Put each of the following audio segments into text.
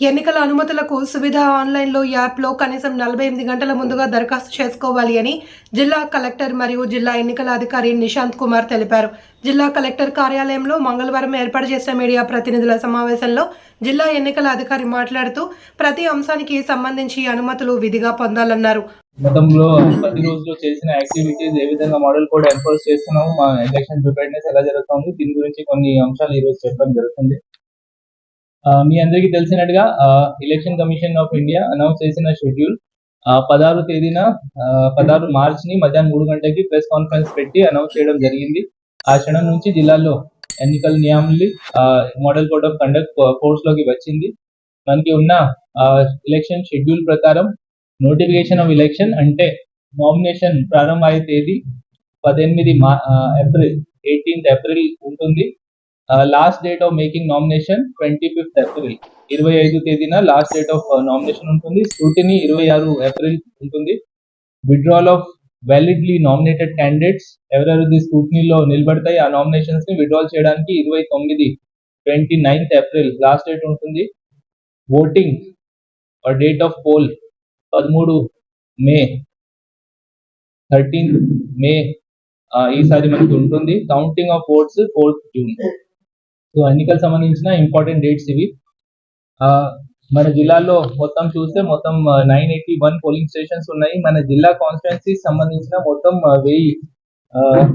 ఎన్నికల అనుమతులకు సువిధ ఆన్లైన్లో యాప్లో కనీసం నలభై ఎనిమిది గంటల ముందుగా దరఖాస్తు చేసుకోవాలి అని జిల్లా కలెక్టర్ మరియు జిల్లా ఎన్నికల అధికారి నిశాంత్ కుమార్ తెలిపారు. జిల్లా కలెక్టర్ కార్యాలయంలో మంగళవారం ఏర్పాటు చేసిన మీడియా ప్రతినిధుల సమావేశంలో జిల్లా ఎన్నికల అధికారి మాట్లాడుతూ ప్రతి అంశానికి సంబంధించి అనుమతులు విధిగా పొందాలన్నారు. గతంలో ప్రతి రోజులు చేసిన యాక్టివిటీస్ ఏ విధంగా మోడల్ కోడ్ ఎన్ఫోర్స్ చేస్తున్నాము మా ఎలక్షన్ ప్రిపేర్నెస్ ఎలా జరుగుతుంది దీని గురించి కొన్ని అంశాలు ఈ రోజు చెప్పడం జరుగుతుంది. మీ అందరికీ తెలిసినట్టుగా election commission of India announce చేసిన షెడ్యూల్ పదహారు తేదీన పదహారు మార్చిని మధ్యాహ్నం మూడు గంటలకి ప్రెస్ కాన్ఫరెన్స్ పెట్టి అనౌన్స్ చేయడం జరిగింది. ఆ క్షణం నుంచి జిల్లాలో ఎన్నికల నియమావళి మోడల్ కోడ్ ఆఫ్ కండక్ట్ ఫోర్స్లోకి వచ్చింది. మనకి ఉన్న ఎలక్షన్ షెడ్యూల్ ప్రకారం నోటిఫికేషన్ ఆఫ్ ఎలక్షన్ అంటే నామినేషన్ ప్రారంభ అయ్యే తేదీ పద్దెనిమిది మా ఏప్రిల్ ఎయిటీన్త్ ఏప్రిల్ ఉంటుంది. Last date of making nomination twenty fifth April ఇరవై ఐదు తేదీన లాస్ట్ డేట్ ఆఫ్ నామినేషన్ ఉంటుంది. స్క్రూటినీ ఇరవై ఆరు ఏప్రిల్ ఉంటుంది. Withdrawal of validly nominated candidates ఎవరెవరిది స్క్రూటినీలో నిలబడతాయి ఆ నామినేషన్స్ని విడ్రాల్ చేయడానికి ఇరవై తొమ్మిది twenty ninth April last date ఉంటుంది ఓటింగ్ డేట్ ఆఫ్ పోల్ పదమూడు మే థర్టీన్త్ మే uh, ఈసారి మనకి ఉంటుంది. Counting of votes fourth June so ఎన్నికలకు సంబంధించిన ఇంపార్టెంట్ డేట్స్ ఇవి. ఆ, మన జిల్లాలో మొత్తం చూస్తే మొత్తం nine eighty one polling stations ఉన్నాయి. మన జిల్లా కాన్స్టిట్యున్సీ సంబంధించిన మొత్తం వెయ్యి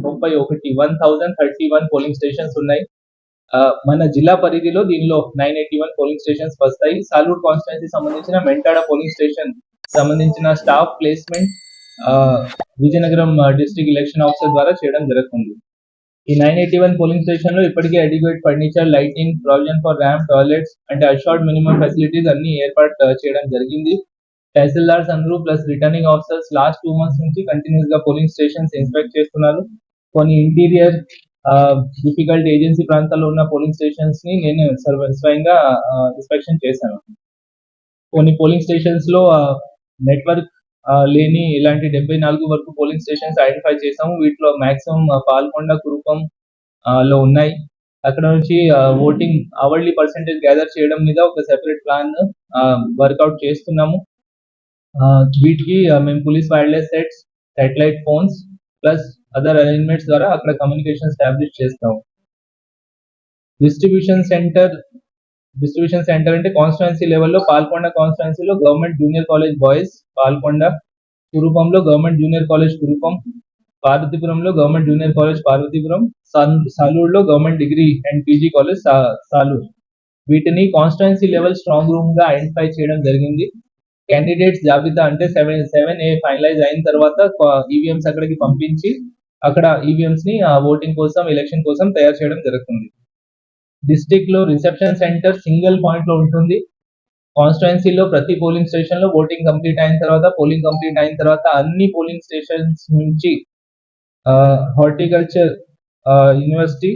ముప్పై ఒకటి one thousand thirty one polling stations ఉన్నాయి. ఆ, మన జిల్లా పరిధిలో దీనిలో nine eighty one polling stations వస్తాయి సాలూర్ కాన్స్టిట్యున్సీ సంబంధించిన మెంటాడ పోలింగ్ స్టేషన్ సంబంధించిన staff placement Vizianagaram district election officer ద్వారా చేయడం జరుగుతుంది. ఈ నైన్ ఎయిటీ వన్ పోలింగ్ స్టేషన్లో ఇప్పటికే adequate furniture lighting provision for ramp toilets అంటే అషార్డ్ మినిమం ఫెసిలిటీస్ అన్ని ఏర్పాటు uh, చేయడం జరిగింది. తహసీల్దార్స్ అందరూ plus returning officers last two months నుంచి కంటిన్యూస్గా పోలింగ్ స్టేషన్స్ ఇన్స్పెక్ట్ చేస్తున్నారు. కొన్ని ఇంటీరియర్ డిఫికల్ట్ ఏజెన్సీ ప్రాంతాల్లో ఉన్న పోలింగ్ స్టేషన్స్ని నేను సర్వ- స్వయంగా uh, ఇన్స్పెక్షన్ చేశాను. కొన్ని పోలింగ్ స్టేషన్స్లో uh, నెట్వర్క్ లేని ఇలాంటి డెబ్బై నాలుగు వరకు పోలింగ్ స్టేషన్స్ ఐడెంటిఫై చేసాము వీటిలో మాక్సిమం పాల్కొండ కురుపం లో ఉన్నాయి. అక్కడ నుంచి ఓటింగ్ అవర్లీ పర్సెంటేజ్ గ్యాదర్ చేయడం మీద ఒక సెపరేట్ ప్లాన్ వర్కౌట్ చేస్తున్నాము. వీటికి మేము police wireless sets satellite phones plus other arrangements ద్వారా అక్కడ కమ్యూనికేషన్ స్టాబ్లిష్ చేస్తాము. డిస్ట్రిబ్యూషన్ సెంటర్ డిస్ట్రిబ్యూషన్ సెంటర్ అంటే కాన్స్టిట్యున్సీ లెవెల్లో పాల్కొండ కాన్స్టిట్యున్సీలో government junior college boys Palkonda కురుపంలో government junior college Kurupam పార్వతీపురంలో గవర్నమెంట్ జూనియర్ కాలేజ్ పార్వతీపురం సాల్- సాలూరులో government degree and PG college Salur Saluru వీటిని constituency level strong రూమ్గా ఐడెంటిఫై చేయడం జరిగింది. క్యాండిడేట్స్ జాబితా అంటే సెవెన్ సెవెన్ ఏ ఫైనలైజ్ అయిన తర్వాత ఈవీఎంస్ అక్కడికి పంపించి అక్కడ ఈవీఎంస్ని ఓటింగ్ కోసం ఎలక్షన్ కోసం తయారు చేయడం జరుగుతుంది. డిస్ట్రిక్ట్లో రిసెప్షన్ సెంటర్ సింగిల్ పాయింట్లో ఉంటుంది. కాన్స్టిట్యున్సీలో ప్రతి పోలింగ్ స్టేషన్లో ఓటింగ్ కంప్లీట్ అయిన తర్వాత పోలింగ్ కంప్లీట్ అయిన తర్వాత అన్ని పోలింగ్ స్టేషన్స్ నుంచి horticulture university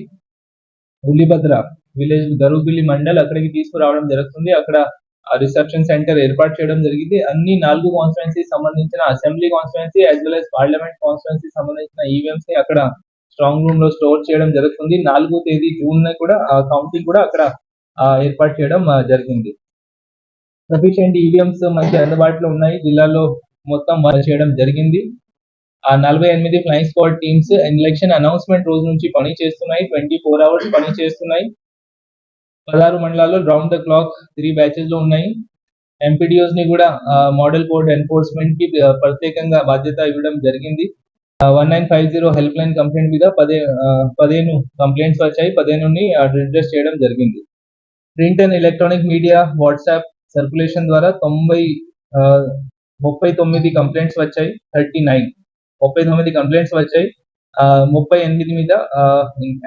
Ullibhadra village Garubilli mandal అక్కడికి తీసుకురావడం జరుగుతుంది. అక్కడ రిసెప్షన్ సెంటర్ ఏర్పాటు చేయడం జరిగింది. అన్ని నాలుగు కాన్స్టిట్యున్సీ సంబంధించిన assembly constituency as well as parliament constituency సంబంధించిన ఈవీఎంస్ని అక్కడ స్ట్రాంగ్ రూమ్లో స్టోర్ చేయడం జరుగుతుంది. నాలుగో తేదీ జూన్ న కూడా కౌంటింగ్ కూడా అక్కడ ఏర్పాటు చేయడం జరిగింది. సఫిషియెంట్ ఈవీఎంస్ మంచి అందుబాటులో ఉన్నాయి. జిల్లాలో మొత్తం చేయడం జరిగింది. ఆ నలభై ఎనిమిది flying squad teams election announcement రోజు నుంచి పని చేస్తున్నాయి. ట్వంటీ ఫోర్ అవర్స్ పని చేస్తున్నాయి. పదహారు మండలాల్లో రౌండ్ ద క్లాక్ త్రీ బ్యాచెస్లో ఉన్నాయి. ఎంపీడీఓస్ని కూడా మోడల్ కోడ్ ఎన్ఫోర్స్మెంట్కి ప్రత్యేకంగా బాధ్యత ఇవ్వడం జరిగింది. One nine five zero help line complaint మీద పదే పదిహేను కంప్లైంట్స్ వచ్చాయి. పదిహేను రిడ్రెస్ చేయడం జరిగింది. Print and electronic media WhatsApp circulation ద్వారా తొంభై ముప్పై తొమ్మిది కంప్లైంట్స్ వచ్చాయి. థర్టీ నైన్ ముప్పై తొమ్మిది కంప్లైంట్స్ వచ్చాయి. ముప్పై ఎనిమిది మీద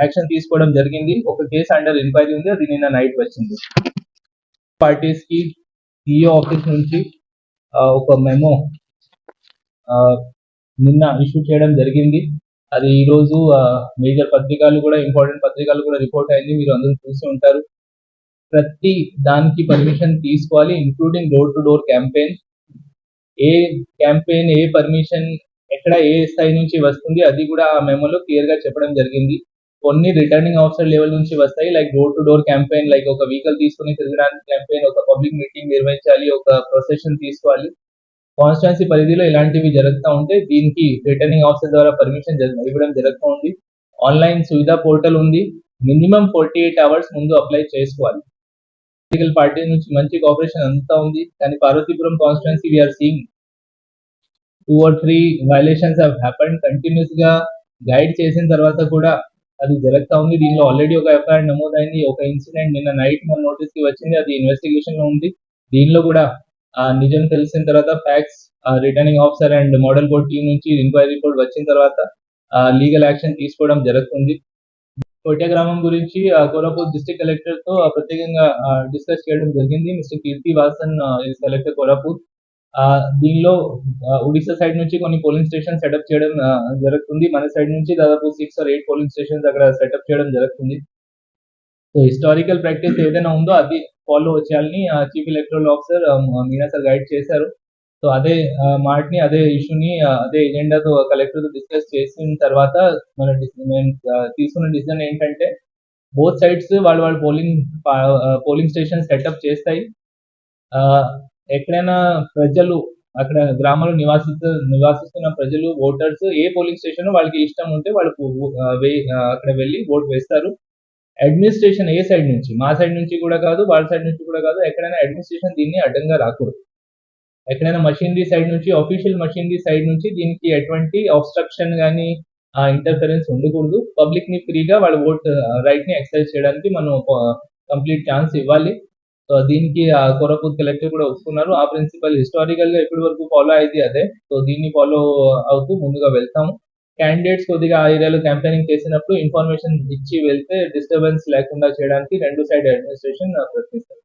యాక్షన్ తీసుకోవడం జరిగింది. ఒక కేసు అండర్ ఎంక్వైరీ ఉంది. అది నిన్న నైట్ వచ్చింది. పార్టీస్కి సిఇఓ ఆఫీస్ నుంచి ఒక మెమో నిన్న ఇష్యూ చేయడం జరిగింది. అది ఈ రోజు మేజర్ పత్రికలు కూడా ఇంపార్టెంట్ పత్రికలు కూడా రిపోర్ట్ అయింది. మీరు అందరూ చూసి ఉంటారు. ప్రతి దానికి పర్మిషన్ తీసుకోవాలి including door to door campaign A campaign ఏ పర్మిషన్ ఎక్కడ ఏ స్థాయి నుంచి వస్తుంది అది కూడా ఆ మెమోలో క్లియర్గా చెప్పడం జరిగింది. కొన్ని రిటర్నింగ్ ఆఫీసర్ లెవెల్ నుంచి వస్తాయి like door to door campaign like ఒక వెహికల్ తీసుకుని తిరగడానికి క్యాంపెయిన్ ఒక పబ్లిక్ మీటింగ్ నిర్వహించాలి ఒక ప్రొసెషన్ తీసుకోవాలి. కాన్స్టిట్యున్సీ పరిధిలో ఇలాంటివి జరుగుతూ ఉంటే దీనికి రిటర్నింగ్ ఆఫీసర్ ద్వారా పర్మిషన్ ఇవ్వడం జరుగుతూ ఉంది ఆన్లైన్ సువిధా పోర్టల్ ఉంది. మినిమం ఫార్టీ ఎయిట్ అవర్స్ ముందు అప్లై చేసుకోవాలి. పొలిటికల్ పార్టీ నుంచి మంచి కోఆపరేషన్ అంతా ఉంది. కానీ Parvathipuram constituency we're seeing two or three violations have happened కంటిన్యూస్గా గైడ్ చేసిన తర్వాత కూడా అది జరుగుతూ ఉంది. దీనిలో ఆల్రెడీ ఒక ఎఫ్ఐఆర్ నమోదైంది. ఒక ఇన్సిడెంట్ నిన్న నైట్ మన నోటీస్కి వచ్చింది. అది ఇన్వెస్టిగేషన్లో ఉంది. దీనిలో కూడా నిజం తెలిసిన తర్వాత facts returning officer and model board team నుంచి ఎంక్వైరీ రిపోర్ట్ వచ్చిన తర్వాత లీగల్ యాక్షన్ తీసుకోవడం జరుగుతుంది. కోట్య గ్రామం గురించి కోరాపూర్ డిస్ట్రిక్ట్ కలెక్టర్తో ప్రత్యేకంగా డిస్కస్ చేయడం జరిగింది. Mister Keerthi Vasan is collector Koraput. ఆ, దీనిలో ఒడిశా సైడ్ నుంచి కొన్ని పోలింగ్ స్టేషన్ సెటప్ చేయడం జరుగుతుంది. మన సైడ్ నుంచి దాదాపు six or eight polling stations అక్కడ సెటప్ చేయడం జరుగుతుంది. సో హిస్టారికల్ ప్రాక్టీస్ ఏదైనా ఉందో అది ఫాలో చేయాలని chief electoral officer Meena sir guide చేశారు. సో అదే మాటని అదే ఇష్యూని అదే ఎజెండాతో కలెక్టర్తో డిస్కస్ చేసిన తర్వాత మన తీసుకున్న డిసిజన్ ఏంటంటే బోత్ సైడ్స్ వాళ్ళు వాళ్ళ పోలింగ్ పోలింగ్ స్టేషన్ సెటప్ చేస్తాయి. ఎక్కడైనా ప్రజలు అక్కడ గ్రామాలు నివాసిస్తు నివాసిస్తున్న ప్రజలు ఓటర్స్ ఏ పోలింగ్ స్టేషన్ వాళ్ళకి ఇష్టం ఉంటే వాళ్ళు అక్కడ వెళ్ళి ఓట్ వేస్తారు. అడ్మినిస్ట్రేషన్ ఏ సైడ్ నుంచి? మా సైడ్ నుంచి కూడా కాదు వాళ్ళ సైడ్ నుంచి కూడా కాదు. ఎక్కడైనా అడ్మినిస్ట్రేషన్ దీన్ని అడ్డంగా రాకూడదు. ఎక్కడైనా మషినరీ సైడ్ నుంచి ఆఫీషియల్ మషినరీ సైడ్ నుంచి దీనికి ఎటువంటి అబ్స్ట్రక్షన్ కానీ ఇంటర్ఫరెన్స్ ఉండకూడదు. పబ్లిక్ని ఫ్రీగా వాళ్ళ ఓట్ రైట్ని ఎక్సర్సైజ్ చేయడానికి మనం కంప్లీట్ ఛాన్స్ ఇవ్వాలి. సో దీనికి ఆ కోరాపూర్ కలెక్టర్ కూడా ఒప్పుకున్నారు ఆ ప్రిన్సిపల్ హిస్టారికల్గా ఇప్పటి వరకు ఫాలో అయింది అదే. సో దీన్ని ఫాలో అవుతూ ముందుగా వెళ్తాము. క్యాండిడేట్స్ కొద్దిగా ఆ ఏరియాలో క్యాంపెయినింగ్ చేసినప్పుడు ఇన్ఫర్మేషన్ ఇచ్చి వెళ్తే డిస్టర్బెన్స్ లేకుండా చేయడానికి రెండు సైడ్ అడ్మినిస్ట్రేషన్ ప్రయత్నిస్తారు